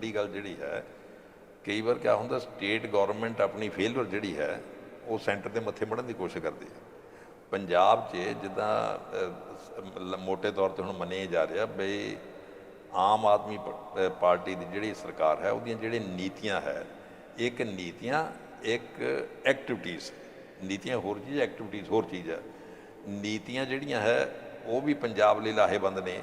ਵੱਡੀ ਗੱਲ ਜਿਹੜੀ ਹੈ ਕਈ ਵਾਰ ਕਿਆ ਹੁੰਦਾ ਸਟੇਟ ਗਵਰਨਮੈਂਟ ਆਪਣੀ ਫੇਲਰ ਜਿਹੜੀ ਹੈ ਉਹ ਸੈਂਟਰ ਦੇ ਮੱਥੇ ਮੜਨ ਦੀ ਕੋਸ਼ਿਸ਼ ਕਰਦੀ ਹੈ। ਪੰਜਾਬ 'ਚ ਜਿੱਦਾਂ ਅਹ, ਮੋٹے ਤੌਰ ਤੇ ਹੁਣ ਮੰਨਿਆ ਜਾ ਰਿਹਾ ਬਈ ਆਮ ਆਦਮੀ ਪਾਰਟੀ ਦੀ ਜਿਹੜੀ ਸਰਕਾਰ ਹੈ ਉਹਦੀਆਂ ਜਿਹੜੀਆਂ ਨੀਤੀਆਂ ਹੈ ਇੱਕ ਨੀਤੀਆਂ ਇੱਕ ਐਕਟੀਵਿਟੀਜ਼ ਨੀਤੀਆਂ ਹੋਰ ਚੀਜ਼ ਐਕਟੀਵਿਟੀਜ਼ ਹੋਰ ਚੀਜ਼ ਹੈ। ਨੀਤੀਆਂ ਜਿਹੜੀਆਂ ਹੈ ਉਹ ਵੀ ਪੰਜਾਬ ਲਈ ਲਾਹੇਵੰਦ ਨੇ।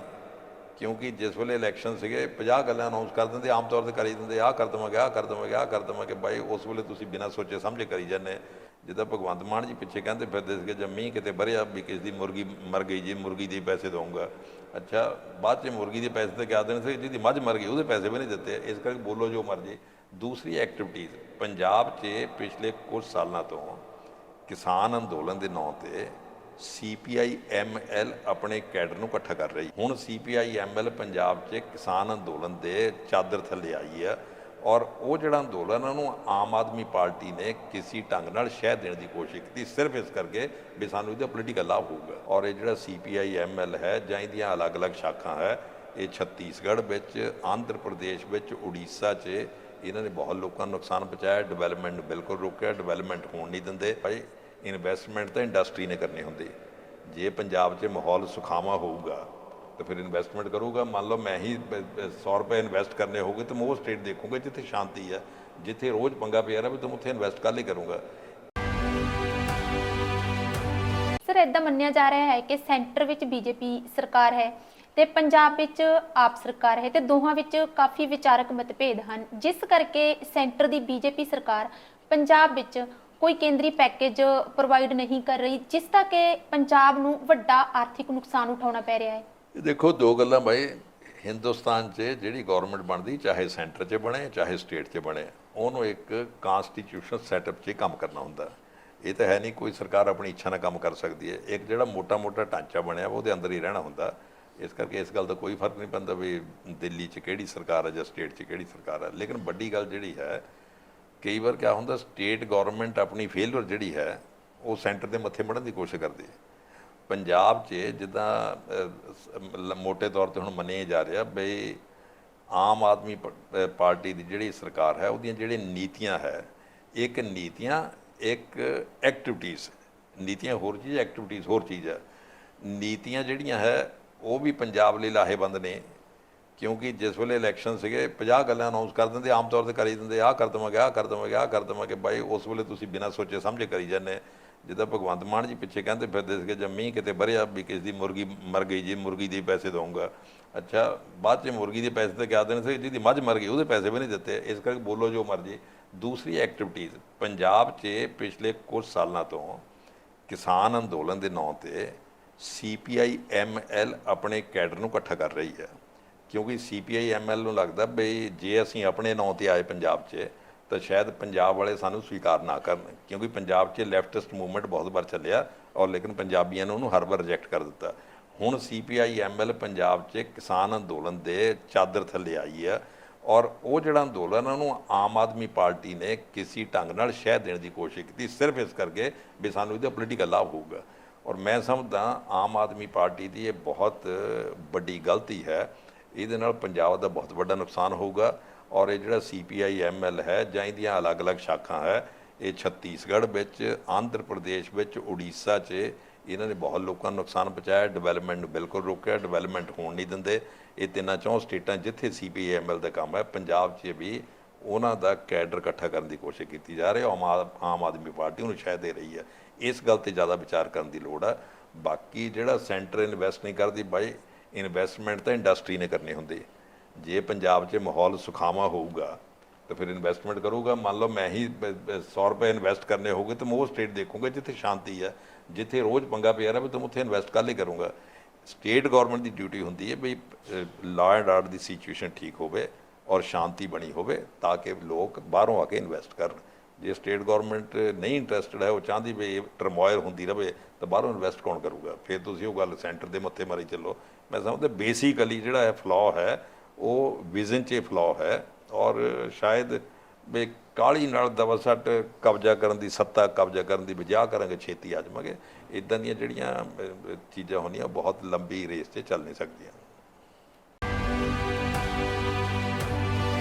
ਕਿਉਂਕਿ ਜਿਸ ਵੇਲੇ ਇਲੈਕਸ਼ਨ ਸੀਗੇ 50 ਗੱਲਾਂ ਅਨਾਉਂਸ ਕਰ ਦਿੰਦੇ, ਆਮ ਤੌਰ ਤੇ ਕਰੀ ਦਿੰਦੇ, ਆਹ ਕਰ ਦਵਾਂਗੇ, ਆਹ ਕਰ ਦਵਾਂਗੇ, ਆਹ ਕਰ ਦਵਾਂਗੇ। ਬਾਈ, ਉਸ ਵੇਲੇ ਤੁਸੀਂ ਬਿਨਾਂ ਸੋਚੇ ਸਮਝੇ ਕਰੀ ਜਾਂਦੇ। ਜਿੱਦਾਂ ਭਗਵੰਤ ਮਾਨ ਜੀ ਪਿੱਛੇ ਕਹਿੰਦੇ ਫਿਰਦੇ ਸੀਗੇ ਜੰਮੀ ਕਿਤੇ ਭਰਿਆ ਵੀ ਕਿਸ ਦੀ ਮੁਰਗੀ ਮਰ ਗਈ ਜੀ, ਮੁਰਗੀ ਦੇ ਪੈਸੇ ਦਊਂਗਾ। ਅੱਛਾ, ਬਾਅਦ ਚ ਮੁਰਗੀ ਦੇ ਪੈਸੇ ਤੇ ਕਿਆ ਦੇਣ ਸੀ? ਜਿਹਦੀ ਮੱਝ ਮਰ ਗਈ, ਉਹਦੇ ਪੈਸੇ ਵੀ ਨਹੀਂ ਦਿੱਤੇ। ਇਸ ਕਰਕੇ ਬੋਲੋ ਜੋ ਮਰਜ਼ੀ। ਦੂਸਰੀ ਐਕਟੀਵਿਟੀਜ਼ ਪੰਜਾਬ 'ਚ ਪਿਛਲੇ ਕੁਝ ਸਾਲਾਂ ਤੋਂ ਕਿਸਾਨ ਅੰਦੋਲਨ ਦੇ ਨਾਂ ਤੇ ਸੀਪੀਆਈ ਐਮਐਲ ਆਪਣੇ ਕੈਡਰ ਨੂੰ ਇਕੱਠਾ ਕਰ ਰਹੀ। ਹੁਣ ਸੀਪੀਆਈ ਐਮਐਲ ਪੰਜਾਬ 'ਚ ਕਿਸਾਨ ਅੰਦੋਲਨ ਦੇ ਚਾਦਰ ਥੱਲੇ ਆਈ ਆ ਔਰ ਉਹ ਜਿਹੜਾ ਅੰਦੋਲਨ ਉਹਨੂੰ ਆਮ ਆਦਮੀ ਪਾਰਟੀ ਨੇ ਕਿਸੇ ਢੰਗ ਨਾਲ ਸ਼ਹਿ ਦੇਣ ਦੀ ਕੋਸ਼ਿਸ਼ ਕੀਤੀ। ਸਿਰਫ ਇਸ ਕਰਕੇ ਵੀ ਸਾਨੂੰ ਇਹਦਾ ਪੋਲੀਟੀਕਲ ਲਾਭ ਹੋਊਗਾ। ਔਰ ਇਹ ਜਿਹੜਾ ਸੀਪੀਆਈ ਐਮਐਲ ਹੈ, ਜਾਂ ਇਹਦੀਆਂ ਅਲੱਗ-ਅਲੱਗ ਸ਼ਾਖਾ ਹੈ, ਇਹ ਛੱਤੀਸਗੜ੍ਹ ਵਿੱਚ, ਆਂਧਰ ਪ੍ਰਦੇਸ਼ ਵਿੱਚ, ਉੜੀਸਾ 'ਚ ਇਹਨਾਂ ਨੇ ਬਹੁਤ ਲੋਕਾਂ ਨੂੰ ਨੁਕਸਾਨ ਪਹੁੰਚਾਇਆ। ਡਿਵੈਲਪਮੈਂਟ ਬਿਲਕੁਲ ਰੋਕਿਆ। ਡਿਵੈਲਪਮੈਂਟ ਹੋਣ ਨਹੀਂ ਦਿੰਦੇ। ਭਾਈ ਇਨਵੈਸਟਮੈਂਟ ਤਾਂ ਇੰਡਸਟਰੀ ਨੇ ਕਰਨੀ ਹੁੰਦੀ। ਜੇ ਪੰਜਾਬ 'ਚ ਮਾਹੌਲ ਸੁਖਾਵਾਂ ਹੋਊਗਾ, ਤਾਂ ਫਿਰ ਇਨਵੈਸਟਮੈਂਟ ਕਰੂਗਾ। ਮੰਨ ਲਓ ਮੈਂ ਹੀ 100 ਰੁਪਏ ਇਨਵੈਸਟ ਕਰਨੇ ਹੋਗੇ ਤਾਂ ਮੈਂ ਉਹ ਸਟੇਟ ਦੇਖੂੰਗਾ ਜਿੱਥੇ ਸ਼ਾਂਤੀ ਹੈ ਜਿੱਥੇ ਰੋਜ਼ ਪੰਗਾ ਪਿਆ ਰਿਹਾ ਵੀ ਤੁਮ ਉੱਥੇ ਇਨਵੈਸਟ ਕਰ ਲਈ ਕਰੂੰਗਾ। ਸਰ ਇਦਾਂ ਮੰਨਿਆ ਜਾ ਰਿਹਾ ਹੈ ਕਿ ਸੈਂਟਰ ਵਿੱਚ ਬੀਜੇਪੀ ਸਰਕਾਰ ਹੈ ਤੇ ਪੰਜਾਬ ਵਿੱਚ ਆਪ ਸਰਕਾਰ ਹੈ ਤੇ ਦੋਹਾਂ ਵਿੱਚ ਕਾਫੀ ਵਿਚਾਰਕ ਮਤਭੇਦ ਹਨ। ਜਿਸ ਕਰਕੇ ਸੈਂਟਰ ਦੀ ਬੀਜੇਪੀ ਸਰਕਾਰ ਪੰਜਾਬ ਵਿੱਚ ਕੋਈ ਕੇਂਦਰੀ ਪੈਕੇਜ ਪ੍ਰੋਵਾਈਡ ਨਹੀਂ ਕਰ ਰਹੀ, ਜਿਸ ਦਾ ਕਿ ਪੰਜਾਬ ਨੂੰ ਵੱਡਾ ਆਰਥਿਕ ਨੁਕਸਾਨ ਉਠਾਉਣਾ ਪੈ ਰਿਹਾ ਹੈ। ਦੇਖੋ, ਦੋ ਗੱਲਾਂ ਭਾਈ ਹਿੰਦੁਸਤਾਨ 'ਚ ਜਿਹੜੀ ਗਵਰਨਮੈਂਟ ਬਣਦੀ, ਚਾਹੇ ਸੈਂਟਰ 'ਚ ਬਣੇ, ਚਾਹੇ ਸਟੇਟ 'ਚ ਬਣੇ, ਉਹਨੂੰ ਇੱਕ ਕਨਸਟੀਟਿਊਸ਼ਨਲ ਸੈਟਅਪ 'ਚ ਕੰਮ ਕਰਨਾ ਹੁੰਦਾ। ਇਹ ਤਾਂ ਹੈ ਨਹੀਂ ਕੋਈ ਸਰਕਾਰ ਆਪਣੀ ਇੱਛਾ ਨਾਲ ਕੰਮ ਕਰ ਸਕਦੀ ਹੈ। ਇੱਕ ਜਿਹੜਾ ਮੋਟਾ-ਮੋਟਾ ਢਾਂਚਾ ਬਣਿਆ ਵਾ ਉਹਦੇ ਅੰਦਰ ਹੀ ਰਹਿਣਾ ਹੁੰਦਾ। ਇਸ ਕਰਕੇ ਇਸ ਗੱਲ ਦਾ ਕੋਈ ਫ਼ਰਕ ਨਹੀਂ ਪੈਂਦਾ ਵੀ ਦਿੱਲੀ 'ਚ ਕਿਹੜੀ ਸਰਕਾਰ ਹੈ ਜਾਂ ਸਟੇਟ 'ਚ ਕਿਹੜੀ ਸਰਕਾਰ ਹੈ। ਲੇਕਿਨ ਵੱਡੀ ਗੱਲ ਜਿਹੜੀ ਹੈ ਕਈ ਵਾਰ ਕਿਆ ਹੁੰਦਾ ਸਟੇਟ ਗਵਰਨਮੈਂਟ ਆਪਣੀ ਫੇਲਰ ਜਿਹੜੀ ਹੈ ਉਹ ਸੈਂਟਰ ਦੇ ਮੱਥੇ ਮੜਨ ਦੀ ਕੋਸ਼ਿਸ਼ ਕਰਦੀ ਹੈ। ਪੰਜਾਬ 'ਚ ਜਿੱਦਾਂ ਅਹ, ਮੋٹے ਤੌਰ ਤੇ ਹੁਣ ਮੰਨਿਆ ਜਾ ਰਿਹਾ ਬਈ ਆਮ ਆਦਮੀ ਪ- ਪਾਰਟੀ ਦੀ ਜਿਹੜੀ ਸਰਕਾਰ ਹੈ ਉਹਦੀਆਂ ਜਿਹੜੇ ਨੀਤੀਆਂ ਹੈ ਇੱਕ ਨੀਤੀਆਂ ਇੱਕ ਐਕਟੀਵਿਟੀਜ਼ ਨੀਤੀਆਂ ਹੋਰ ਚੀਜ਼ ਐਕਟੀਵਿਟੀਜ਼ ਹੋਰ ਚੀਜ਼ ਹੈ। ਨੀਤੀਆਂ ਜਿਹੜੀਆਂ ਹੈ ਉਹ ਵੀ ਪੰਜਾਬ ਲਈ ਲਾਹੇਵੰਦ ਨੇ। ਕਿਉਂਕਿ ਜਿਸ ਵੇਲੇ ਇਲੈਕਸ਼ਨ ਸੀਗੇ 50 ਗੱਲਾਂ ਅਨਾਉਂਸ ਕਰ ਦਿੰਦੇ, ਆਮ ਤੌਰ ਤੇ ਕਰੀ ਦਿੰਦੇ, ਆਹ ਕਰ ਦਵਾਂਗੇ, ਆਹ ਕਰ ਦਵਾਂਗੇ, ਆਹ ਕਰ ਦਵਾਂਗੇ। ਬਾਈ, ਉਸ ਵੇਲੇ ਤੁਸੀਂ ਬਿਨਾਂ ਸੋਚੇ ਸਮਝੇ ਕਰੀ ਜਾਂਦੇ। ਜਿੱਦਾਂ ਭਗਵੰਤ ਮਾਨ ਜੀ ਪਿੱਛੇ ਕਹਿੰਦੇ ਫਿਰਦੇ ਸੀਗੇ ਜੇ ਮੀਂਹ ਕਿਤੇ ਭਰਿਆ ਵੀ ਕਿਸ ਦੀ ਮੁਰਗੀ ਮਰ ਗਈ ਜੀ, ਮੁਰਗੀ ਦੇ ਪੈਸੇ ਦਊਂਗਾ। ਅੱਛਾ, ਬਾਅਦ ਚ ਮੁਰਗੀ ਦੇ ਪੈਸੇ ਤੇ ਕਿਆ ਦੇਣ ਸੀ? ਜਿਹਦੀ ਮੱਝ ਮਰ ਗਈ, ਉਹਦੇ ਪੈਸੇ ਵੀ ਨਹੀਂ ਦਿੱਤੇ। ਇਸ ਕਰਕੇ ਬੋਲੋ ਜੋ ਮਰਜ਼ੀ। ਦੂਸਰੀ ਐਕਟੀਵਿਟੀਜ਼ ਪੰਜਾਬ 'ਚ ਪਿਛਲੇ ਕੁਝ ਸਾਲਾਂ ਤੋਂ ਕਿਸਾਨ ਅੰਦੋਲਨ ਦੇ ਨਾਂ ਤੇ ਸੀਪੀਆਈ ਐਮਐਲ ਆਪਣੇ ਕੈਡਰ ਨੂੰ ਇਕੱਠਾ ਕਰ ਰਹੀ ਹੈ। ਕਿਉਂਕਿ ਸੀਪੀਆਈ ਐਮਐਲ ਨੂੰ ਲੱਗਦਾ ਬਈ ਜੇ ਅਸੀਂ ਆਪਣੇ ਨਾਂ ਤੇ ਆਏ ਪੰਜਾਬ 'ਚ, ਤਾਂ ਸ਼ਾਇਦ ਪੰਜਾਬ ਵਾਲੇ ਸਾਨੂੰ ਸਵੀਕਾਰ ਨਾ ਕਰਨ, ਕਿਉਂਕਿ ਪੰਜਾਬ 'ਚ ਲੈਫਟਿਸਟ ਮੂਵਮੈਂਟ ਬਹੁਤ ਵਾਰ ਚੱਲਿਆ ਔਰ ਲੇਕਿਨ ਪੰਜਾਬੀਆਂ ਨੇ ਉਹਨੂੰ ਹਰ ਵਾਰ ਰਿਜੈਕਟ ਕਰ ਦਿੱਤਾ। ਹੁਣ ਸੀਪੀਆਈ ਐਮਐਲ ਪੰਜਾਬ 'ਚ ਕਿਸਾਨ ਅੰਦੋਲਨ ਦੇ ਚਾਦਰ ਥੱਲੇ ਆਈ ਆ ਔਰ ਉਹ ਜਿਹੜਾ ਅੰਦੋਲਨ ਉਹਨੂੰ ਆਮ ਆਦਮੀ ਪਾਰਟੀ ਨੇ ਕਿਸੇ ਢੰਗ ਨਾਲ ਸ਼ਹਿ ਦੇਣ ਦੀ ਕੋਸ਼ਿਸ਼ ਕੀਤੀ, ਸਿਰਫ ਇਸ ਕਰਕੇ ਵੀ ਸਾਨੂੰ ਇਹਦਾ ਪੋਲੀਟੀਕਲ ਲਾਭ ਹੋਊਗਾ। ਔਰ ਮੈਂ ਸਮਝਦਾ ਆਮ ਆਦਮੀ ਪਾਰਟੀ ਦੀ ਇਹ ਬਹੁਤ ਵੱਡੀ ਗਲਤੀ ਹੈ ਇਹਦੇ ਨਾਲ ਪੰਜਾਬ ਦਾ ਬਹੁਤ ਵੱਡਾ ਨੁਕਸਾਨ ਹੋਊਗਾ ਔਰ ਇਹ ਜਿਹੜਾ ਸੀਪੀਆਈ ਐਮਐਲ ਹੈ ਜਾਂ ਇਹਦੀਆਂ ਅਲੱਗ-ਅਲੱਗ ਸ਼ਾਖਾ ਹੈ, ਇਹ ਛੱਤੀਸਗੜ੍ਹ ਵਿੱਚ, ਆਂਧਰ ਪ੍ਰਦੇਸ਼ ਵਿੱਚ, ਉੜੀਸਾ 'ਚ ਇਹਨਾਂ ਨੇ ਬਹੁਤ ਲੋਕਾਂ ਨੂੰ ਨੁਕਸਾਨ ਪਹੁੰਚਾਇਆ। ਡਿਵੈਲਪਮੈਂਟ ਨੂੰ ਬਿਲਕੁਲ ਰੋਕਿਆ। ਡਿਵੈਲਪਮੈਂਟ ਹੋਣ ਨਹੀਂ ਦਿੰਦੇ। ਇਹ ਤਿੰਨਾਂ ਚੌਂ ਸਟੇਟਾਂ ਜਿੱਥੇ ਸੀਪੀਆਈ ਐਮਐਲ ਦਾ ਕੰਮ ਹੈ, ਪੰਜਾਬ 'ਚ ਵੀ ਉਹਨਾਂ ਦਾ ਕੈਡਰ ਇਕੱਠਾ ਕਰਨ ਦੀ ਕੋਸ਼ਿਸ਼ ਕੀਤੀ ਜਾ ਰਹੀ ਹੈ। ਆਮ ਆਮ ਆਦਮੀ ਪਾਰਟੀ ਉਹਨੂੰ ਸ਼ਾਇਦ ਦੇ ਰਹੀ ਹੈ। ਇਸ ਗੱਲ ਤੇ ਜ਼ਿਆਦਾ ਵਿਚਾਰ ਕਰਨ ਦੀ ਲੋੜ ਹੈ। ਬਾਕੀ ਜਿਹੜਾ ਸੈਂਟਰ ਇਨਵੈਸਟ ਨਹੀਂ ਕਰਦੀ ਬਾਈ ਇਨਵੈਸਟਮੈਂਟ ਤਾਂ ਇੰਡਸਟਰੀ ਨੇ ਕਰਨੀ ਹੁੰਦੀ ਜੇ ਪੰਜਾਬ 'ਚ ਮਾਹੌਲ ਸੁਖਾਵਾਂ ਹੋਊਗਾ, ਤਾਂ ਫਿਰ ਇਨਵੈਸਟਮੈਂਟ ਕਰੂਗਾ। ਮੰਨ ਲਓ ਮੈਂ ਹੀ 100 ਰੁਪਏ ਇਨਵੈਸਟ ਕਰਨੇ ਹੋਗੇ ਤਾਂ ਮੈਂ ਉਹ ਸਟੇਟ ਦੇਖੂੰਗਾ ਜਿੱਥੇ ਸ਼ਾਂਤੀ ਹੈ, ਜਿੱਥੇ ਰੋਜ਼ ਪੰਗਾ ਪਿਆ ਰਿਹਾ ਵੀ ਤੁਮ ਉੱਥੇ ਇਨਵੈਸਟ ਕਰ ਲਈ ਕਰੂੰਗਾ। ਸਟੇਟ ਗਵਰਨਮੈਂਟ ਦੀ ਡਿਊਟੀ ਹੁੰਦੀ ਹੈ ਵੀ ਲਾਅ ਐਂਡ ਆਰਡਰ ਦੀ ਸਿਚੁਏਸ਼ਨ ਠੀਕ ਹੋਵੇ ਔਰ ਸ਼ਾਂਤੀ ਬਣੀ ਹੋਵੇ, ਤਾਂ ਕਿ ਲੋਕ ਬਾਹਰੋਂ ਆ ਕੇ ਇਨਵੈਸਟ ਕਰਨ। ਜੇ ਸਟੇਟ ਗਵਰਨਮੈਂਟ ਨਹੀਂ ਇੰਟਰਸਟਡ ਹੈ ਉਹ ਚਾਹੁੰਦੀ ਵੀ ਇਹ ਟਰਮੋਇਲ ਹੁੰਦੀ ਰਵੇ ਤਾਂ ਬਾਹਰੋਂ ਇਨਵੈਸਟ ਕੌਣ ਕਰੂਗਾ? ਫਿਰ ਤੁਸੀਂ ਉਹ ਗੱਲ ਸੈਂਟਰ ਦੇ ਮੱਥੇ ਮਾਰੀ ਚੱਲੋ। ਮੈਂ ਸਮਝਦਾ ਬੇਸਿਕਲੀ ਜਿਹੜਾ ਹੈ ਫਲॉ ਹੈ ਉਹ ਵਿਜ਼ਨ 'ਚ ਫਲॉ ਹੈ ਔਰ ਸ਼ਾਇਦ ਵੀ ਕਾਲੀ ਨਾਲ ਦਵਸਟ ਕਬਜ਼ਾ ਕਰਨ ਦੀ ਸੱਤਾ ਕਬਜ਼ਾ ਕਰਨ ਦੀ ਬਜਾਹ ਕਰਾਂਗੇ ਛੇਤੀ ਆ ਜਾਵਾਂਗੇ। ਇਦਾਂ ਦੀਆਂ ਜਿਹੜੀਆਂ ਅਹ, ਚੀਜ਼ਾਂ ਹੋਣੀਆਂ ਬਹੁਤ ਲੰਬੀ ਰੇਸ 'ਤੇ ਚੱਲ ਨਹੀਂ ਸਕਦੀਆਂ।